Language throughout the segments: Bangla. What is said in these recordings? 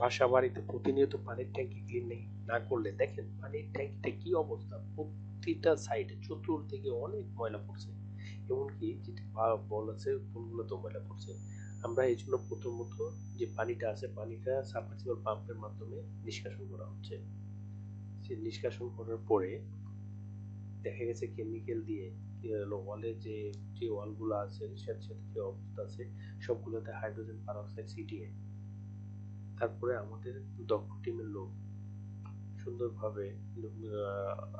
বাসা বাড়িতে প্রতিনিয়ত পানির ট্যাঙ্কি ক্লিন না করলে দেখেন পানির ট্যাঙ্কিতে কি অবস্থা? প্রতিটা সাইডে চতুর্দিকে অনেক ময়লা পড়ছে। এমনকি বল আছে পুলগুলোতে ময়লা পড়ছে। আমরা এই জন্য প্রথমত যে পানিটা আছে, পানিটা সাবমার্সিবল পাম্পের মাধ্যমে নিষ্কাশন করা হচ্ছে। সে নিষ্কাশন করার পরে দেখা গেছে কেমিক্যাল দিয়ে ওয়ালে যে যে ওয়ালগুলো আছে সাথে সাথে যে অবস্থা আছে, সবগুলোতে হাইড্রোজেন পারঅক্সাইড ছিটিয়ে তারপরে আমাদের দক্ষ টিমের লোক সুন্দরভাবে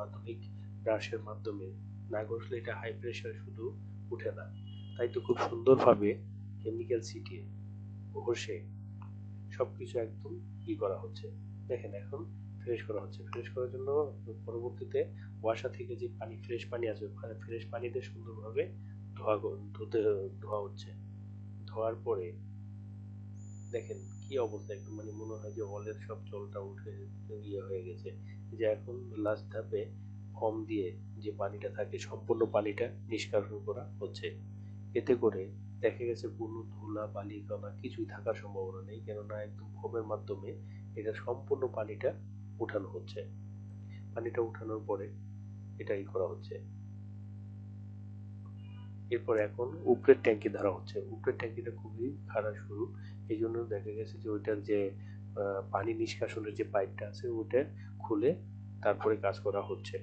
আধুনিক ব্রাশের মাধ্যমে, না ঘষলে এটা হাই প্রেশারে শুধু উঠে না। তাই তো খুব সুন্দরভাবে কেমিক্যাল ছিটিয়ে ঘষে সবকিছু একদম ই করা হচ্ছে। দেখেন এখন ফ্রেশ করা হচ্ছে। ফ্রেশ করার জন্য পরবর্তীতে ওয়াসা থেকে যে পানি ফ্রেশ পানি আছে, ওখানে ফ্রেশ পানিতে সুন্দরভাবে ধোয়া ধুতে, ধোয়া হচ্ছে। ধোয়ার পরে দেখেন কি অবস্থা? একদম মানে মনে হয় যে ওয়ালের সব জলটা উঠে ইয়ে হয়ে গেছে। যে এখন লাস্ট ধাপে ফর্ম দিয়ে যে পানিটা থাকে, সম্পূর্ণ পানিটা নিষ্কাশন করা হচ্ছে। এতে করে দেখা গেছে কোনো ধুলা বালি কণা কিছুই থাকার সম্ভাবনা নেই, কেননা একদম ফোমের মাধ্যমে এটা সম্পূর্ণ পানিটা উঠানো হচ্ছে। পানিটা উঠানোর পরে এটাই করা হচ্ছে। এরপর এখন উপরের ট্যাঙ্কি ধরা হচ্ছে। উপরের ট্যাঙ্কিটা খুবই খারাপ শুরু। এই জন্য দেখা গেছে যে ওইটার যে পানি নিষ্কাশনের যে পাইপটা আছে ওটা খুলে তারপরে কাজ করা হচ্ছে।